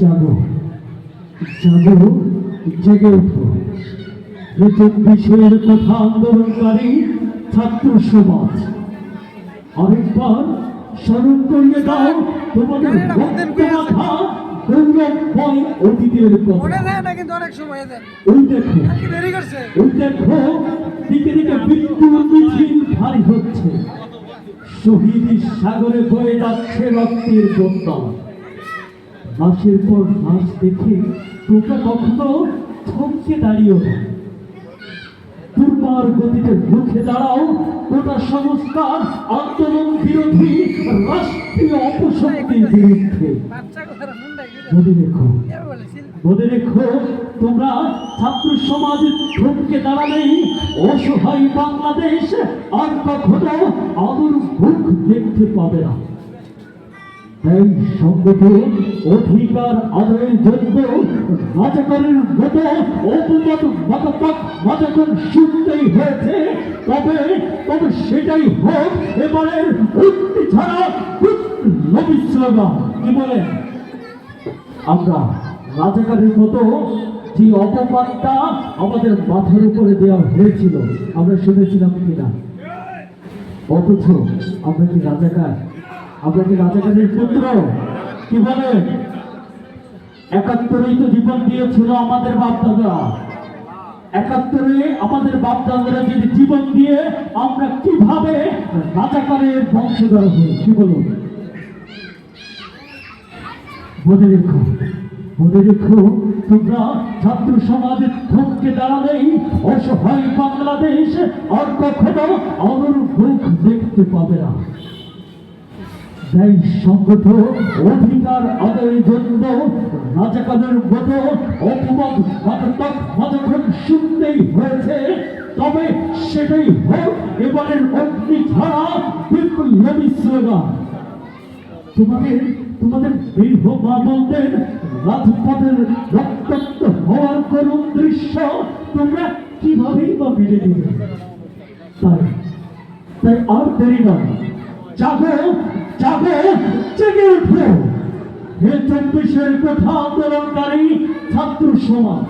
জাগো জাগো জেগে উঠো নতুন বিষয়ের কথা আন্দোলনকারী ছাত্র সমাজ। আরেকবার স্মরণ করিয়ে দাও তোমাদের গৌরবময় অতীতের কথা। ওই দেখো ওই দেখো দিকে দিকে মিছিল ভারী হচ্ছে। শহীদ সাগরে বয়ে যাচ্ছে রক্তের বন্যা মাসের পর মাস দেখে তোমরা কখনো থমকে দাঁড়িয়েও না। দুর্বার গতিতে রুখে দাঁড়াও, গোটা সংস্কার আন্দোলন বিরোধী রাষ্ট্রীয় অপশক্তির বিরুদ্ধে। মনে রেখো মনে রেখো, তোমরা ছাত্র সমাজ থমকে দাঁড়ালেই অসহায় বাংলাদেশ আর কখনো আদর মুখ দেখতে পাবে না। তাই সংগত অধিকার আদায়ের জন্য রাজাকারের মতো অপমত মতামত মতামত শুনতেই হয়েছে। তবে তবে সেটাই হোক এবারের উক্তি ছাড়া নবী স্লোগান কি বলেন? আমরা রাজাকারের মতো যে অপমানটা আমাদের মাথার উপরে দেওয়া হয়েছিল, আমরা শুনেছিলাম কিনা? অথচ আমরা কি রাজাকার? আমরা কি রাজাকারের পুত্র? কি বলে? একাত্তরেই তো জীবন দিয়েছিল আমাদের বাপদাদা। একাত্তরে আমাদের বাপদাদারা যদি জীবন দিয়ে আমরা কীভাবে রাজাকারের বংশধর হই, কি বলুন? রেখো রেখো, তোমরা ছাত্র সমাজের থমকে দাঁড়ালেই অসহায় বাংলাদেশ আর কখনো মুখ দেখতে পাবে না। তাই সংগত অধিকার আদায়ের জন্য রাজাকারের মতো অপবাদ মাতাত্মক মাতাত্মক শুনতেই হয়েছে। তবে সেটাই হোক, এবারের অগ্নি ছাড়া বিপ্লবী স্লোগান তোমাদের তোমাদের বীর মানবদের রাজপথের রক্তাক্ত হওয়ার করুণ দৃশ্য তোমরা কিভাবেই বা মেনে নেবে? তাই তাই আর দেরি নয়। জাগো জাগো জেগে উঠবে। হে চব্বিশের কথা আন্দোলনকারী ছাত্র সমাজ।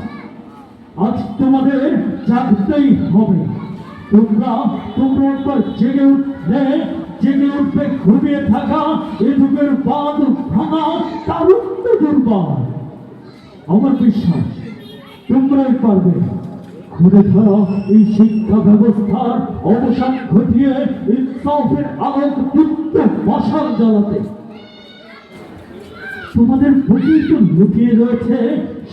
আজ তোমাদের জাগতেই হবে। তোমরা তোমরা জেগে উঠলে, জেগে উঠবে ঘুমিয়ে থাকা, এ যুগের বাঁধ ভাঙা তারুণ্য দুর্বার। আমার বিশ্বাস, তোমরাই পারবে। ঘুরে ধরা এই শিক্ষা ব্যবস্থার অবসান ঘটিয়ে ইনসাফের আলোক দীপ্ত মশাল জ্বালাতে। তোমাদের বুকেই লুকিয়ে রয়েছে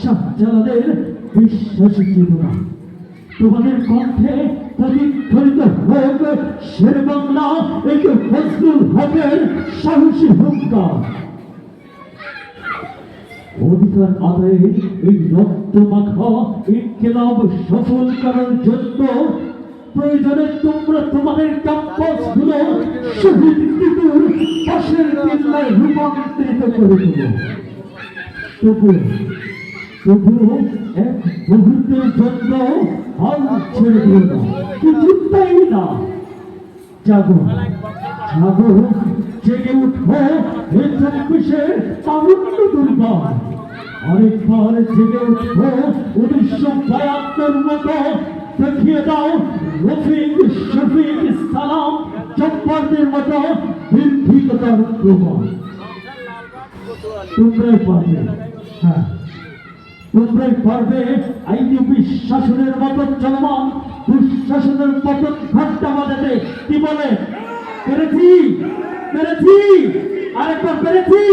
শাহজালালের বিশ্বাসী চেতনা তোমাদের কণ্ঠে প্রতিধ্বনিত হোক শের বাংলা, একে ফজলুল হকের সাহসী হুঙ্কার। অধিকার আদায়ে এই রক্ত মাখা ইনকিলাব সফল করার জন্য প্রয়োজনে তোমরা তোমাদের ক্যাম্পাসগুলো শহীদ তিতুর পাশের কেল্লায় রূপান্তরিত করে দেবো। তবু তবু এক মুহূর্তের জন্য হাল ছেড়ে দিও না। কিছুতেই না। জাগো জাগো জেগে উঠো হে চব্বিশে তারুণ্য দুর্বার। আরেকবার জেগে উঠো উনিশশো বায়াত্তর মতো দেখিয়ে দাও। রফিক শফিক সালাম জব্বারদের মতো নির্ভীকতার প্রমাণ। তোমরাই পারবে। হ্যাঁ। তোমরাই পারবে আইনজীবী শাসনের মতো চলমান, দুঃশাসনের পতন ঘটটা বাজাতে কি বলে? পেরেছি পেরেছি আরেকবার পেরেছি।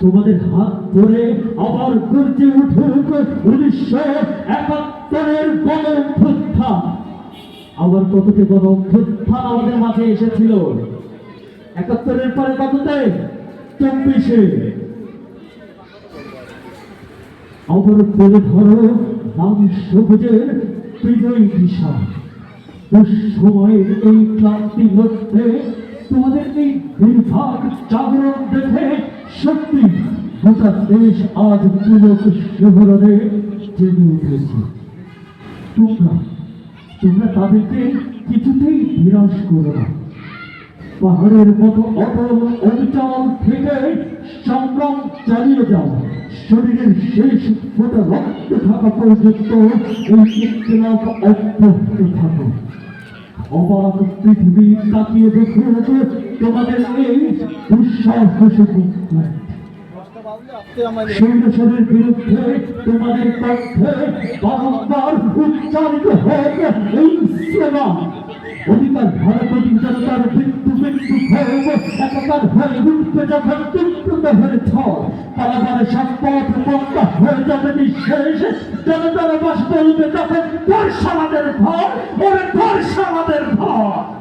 তোমাদের হাত ধরে আবার গর্জে উঠুক উনিশশো একাত্তরের গণ অভ্যুত্থান আবার কতটি গণ অভ্যুত্থান আমাদের মাঝে এসেছিল? একাত্তরের পরে কততে? চব্বিশে। আবার তুলে ধরো রাম সবুজের বিজয় দিশা দুঃসময়ের এই ক্লান্তি মধ্যে তোমাদের এই নির্ভাগ জাগরণ দেখে সত্যি গোটা দেশ আজ পুলক শিহরণে জেগে উঠেছে। তোমরা তোমরা তাদেরকে কিছুতেই নিরাশ করো না। পাহাড়ের মতো অটল অবিচল থেকে সংগ্রাম চালিয়ে যাও। শরীরের শেষ ফোটা রক্ত থাকা পর্যন্ত এই ইনকিলাব অব্যাহত থাকো। অবাক পৃথিবী তাকিয়ে দেখে তোমাদের এই মুখপাত। বিরুদ্ধে তোমাদের কণ্ঠে বারংবার উচ্চারিত হোক এই স্লোগান অধিকার ভারতীয় জনতার একাকার হয়ে উঠবে যখন বিদ্যুৎ হয়ে ঝড় পালাবার সম্পদ বন্ধ হয়ে যাবে নিঃশেষ। জনতার বাস বলবে তখন ঘর ওরে ধর্ষ আমাদের ঘর